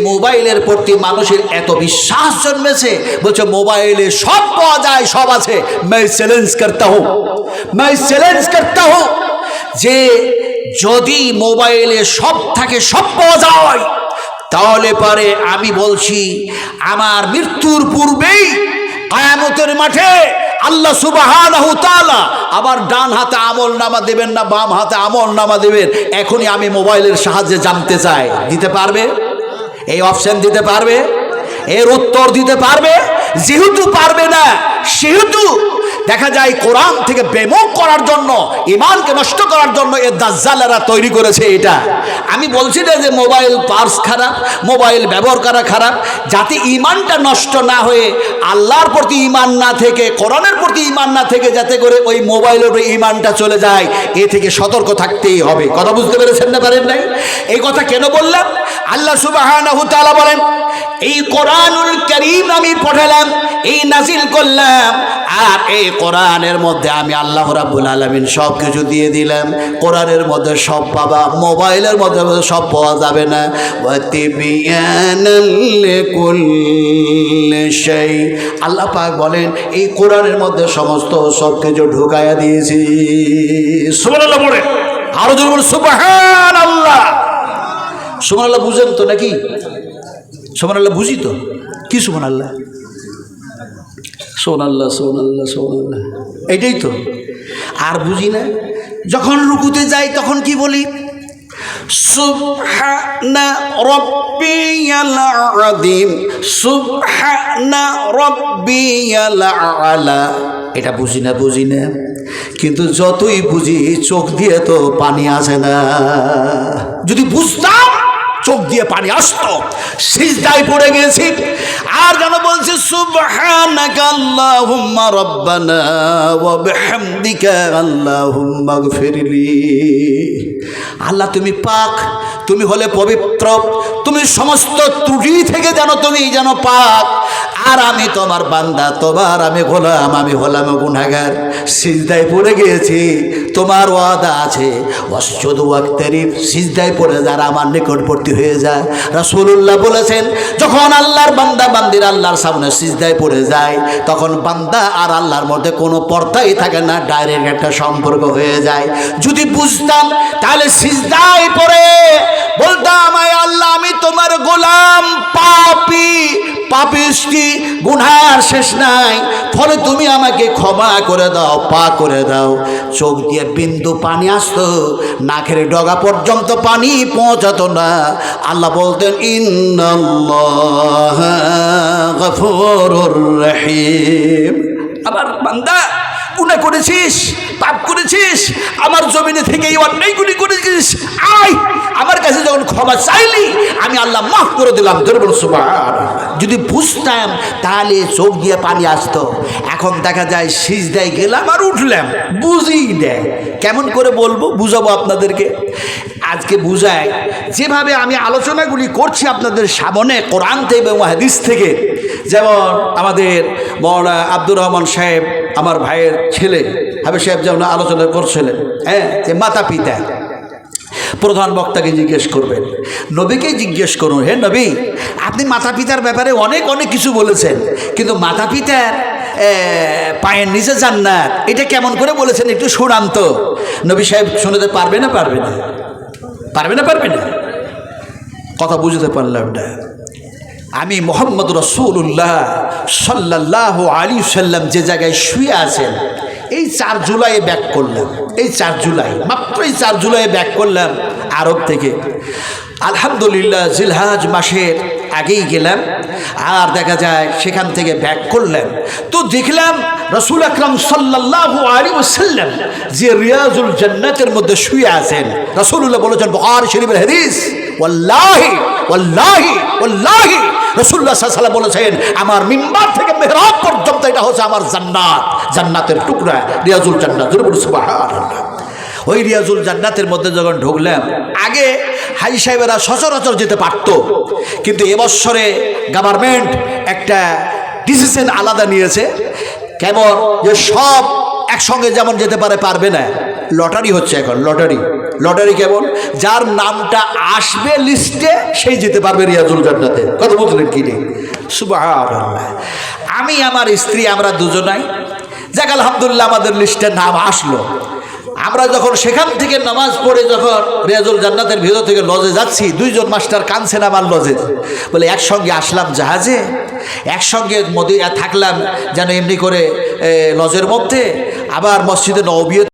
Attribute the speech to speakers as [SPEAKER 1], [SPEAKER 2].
[SPEAKER 1] মোবাইলের প্রতি মানুষের এত বিশ্বাস জন্মেছে, বলছে মোবাইলে সব পাওয়া যায়, সব আছে। मैं চ্যালেঞ্জ করতা হো। मैं চ্যালেঞ্জ করতা হো। যে যদি মোবাইলে সব থাকে, সব পাওয়া যায়, তাহলে পারে আমি বলছি, আমার মৃত্যুর পূর্বেই কায়ামতের মাঠে আল্লাহ সুবাহানাহু তাআলা আবার ডান হাতে আমল নামা দেবেন না, বাম হাতে আমল নামা দেবেন। এখনই আমি মোবাইলের সাহায্যে জানতে চাই। দিতে পারবে? এই অপশন দিতে পারবে? এর উত্তর দিতে পারবে? যেহেতু পারবে না সেহেতু দেখা যায় কোরআন থেকে বেমুখ করার জন্য ইমানকে নষ্ট করার জন্য এ দাজ্জালেরা তৈরি করেছে এটা। আমি বলছি না যে মোবাইল পার্স খারাপ, মোবাইল ব্যবহার করা খারাপ, যাতে ইমানটা নষ্ট না হয়ে আল্লাহর প্রতি ইমান না থেকে, কোরআনের প্রতি ইমান না থেকে যাতে করে ওই মোবাইলের উপরে ইমানটা চলে যায়, এ থেকে সতর্ক থাকতেই হবে। কথা বুঝতে পেরেছেন না পারেন নাই? এই কথা কেন বললাম? আল্লাহ সুবাহানাহু তাআলা বলেন, এই কোরআনুল করিম আমি পাঠালাম, এই নাজিল করলাম আর এই কোরআনের মধ্যে আমি আল্লাহ রাব্বুল আলামিন সব কিছু দিয়ে দিলাম। কোরআনের মধ্যে সব পাবা, মোবাইলের মধ্যে সব পাওয়া যাবে না। শাই। আল্লাহ পাক বলেন, এই কোরআনের মধ্যে সমস্ত সব কিছু ঢুকায়া দিয়েছি। সুবহানাল্লাহ বলে আরও জোরে বলে সুবহানাল্লাহ। সুবহানাল্লাহ বুঝেন তো নাকি? সোমান আল্লাহ বুঝি তো? কি সোমান আল্লাহ সোন আল্লাহ সোন আল্লাহ সোন আল্লাহ এটাই তো। আর বুঝি না, যখন রুকুতে যাই তখন কি বলি? এটা বুঝি না বুঝি না। কিন্তু যতই বুঝি, চোখ দিয়ে তো পানি আসে না। যদি বুঝতাম, চোখ দিয়ে পানি আসতো। সিজদায় পড়ে গেছি আর যেন বলছি সুবহানাকা আল্লাহুম্মা রাব্বানা ওয়া বিহামদিকা আল্লাহুম্মা গফিরলি। আল্লাহ তুমি পাক তুমি হলে পবিত্র, তুমি সমস্ত ত্রুটি থেকে যেন তুমি যেন পাক। আর আমি তোমার বান্দা, তোমার আমি গোলাম, আমি হলাম গুনাগার সিজদায় পড়ে গিয়েছি, তোমার ওয়াদা আছে। অসুদ ওয়াক্তারিফ সিজদায় পড়ে যারা আমার নিকটবর্তী হয়ে যায়। রাসূলুল্লাহ বলেছেন, যখন আল্লাহর বান্দা, বান্দির আল্লাহর সামনে সিজদায় পড়ে যায়, তখন বান্দা আর আল্লাহর মধ্যে কোনো পর্দাই থাকে না, ডাইরেক্ট একটা সম্পর্ক হয়ে যায়। যদি বুঝতাম, তাহলে সিজদায় পড়ে পাপিষ্টি গুনহার শেষ নাই। ফলে তুমি আমাকে ক্ষমা করে দাও পা করে দাও। চোখ দিয়ে বিন্দু পানি আসতো, নাকের ডগা পর্যন্ত পানি পৌঁছাতো না। আল্লাহ বলতেন রহিম। আবার বান্দা গুণা করেছিস, পাপ করেছিস, আমার জমিনে থেকে এই অন্যায়গুলি করেছিস। আয় ক্ষমা চাইলি আমি আল্লাহ মাফ করে দিলাম দুর্বল সুবাহ যদি বুঝতাম, তাহলে চোখ দিয়ে পানি আসতো। এখন দেখা যায় সিজ দেয় গেলাম আর উঠলাম। বুঝি দেয়। কেমন করে বলব, বুঝাবো আপনাদেরকে? আজকে বুঝায়, যেভাবে আমি আলোচনাগুলি করছি আপনাদের সামনে, কোরআন থেকে এবং হাদিস থেকে, যেমন আমাদের মৌলানা আব্দুর রহমান সাহেব, আমার ভাইয়ের ছেলে, হাবিব সাহেব যেমন আলোচনা করছিলেন হ্যাঁ যে মাতা পিতা প্রধান বক্তাকে জিজ্ঞেস করবেন। নবীকেই জিজ্ঞেস করুন, হে নবী, আপনি মাতা পিতার ব্যাপারে অনেক অনেক কিছু বলেছেন, কিন্তু মাতা পিতার পায়ের নিচে জান্নাত, এটা কেমন করে বলেছেন একটু শোনান তো। নবী সাহেব শুনতে পারবে না পারবে না? পারবে না পারবে না? কথা বুঝতে পারলাম না। আমি মোহাম্মদ রসুল্লাহ সাল্লাহ আলী সাল্লাম যে জায়গায় শুয়ে আছেন এই চার জুলাই ব্যাক করলাম। এই চার জুলাই মাত্র এই চার জুলাই ব্যাক করলাম আরব থেকে। আলহামদুলিল্লাহ, জিলহাজ মাসের আগেই গেলাম, আর দেখা যায় সেখান থেকে ব্যাক করলাম। তো দেখলাম রসুল আকরাম সাল্লাহ আলী ওসাল্লাম যে রিয়াজুল জান্নাতের মধ্যে শুয়ে আছেন। রসুল্লাহ বলেছেন বহার শরীফের হাদিস, ওয়াল্লাহি ওয়াল্লাহি ওয়াল্লাহি। রসুল্লাহ সাল্লাম বলেছেন, আমার মিম্বার থেকে মেহরাব পর্যন্ত এটা হচ্ছে আমার জান্নাত। জান্নাতের টুকরা রিয়াজুল জান্নাত। ওই রিয়াজুল জান্নাতের মধ্যে যখন ঢুকলাম, আগে হাই সাহেবেরা সচরাচর যেতে পারত। কিন্তু এবছরে গভর্নমেন্ট একটা ডিসিশন আলাদা নিয়েছে। কেমন? যে সব একসঙ্গে যেমন যেতে পারে, পারবে না। লটারি হচ্ছে এখন, লটারি। লটারি কেমন? যার নামটা আসবে লিস্টে সেই যেতে পারবে রিয়াজুল জান্নাতে। কথা বুঝলেন কি নেই? সুবহানাল্লাহ। আমি, আমার স্ত্রী, আমরা দুজনাই যাক, আলহামদুলিল্লাহ, আমাদের লিস্টে নাম আসলো। আমরা যখন সেখান থেকে নামাজ পড়ে যখন রেজুল জান্নাতের ভিতর থেকে লজে যাচ্ছি, দুইজন মাস্টার কানছেন আমার লজে। বলে, একসঙ্গে আসলাম জাহাজে, একসঙ্গে মদিয়া থাকলাম যেন এমনি করে লজের মধ্যে, আবার মসজিদে নবিয়ত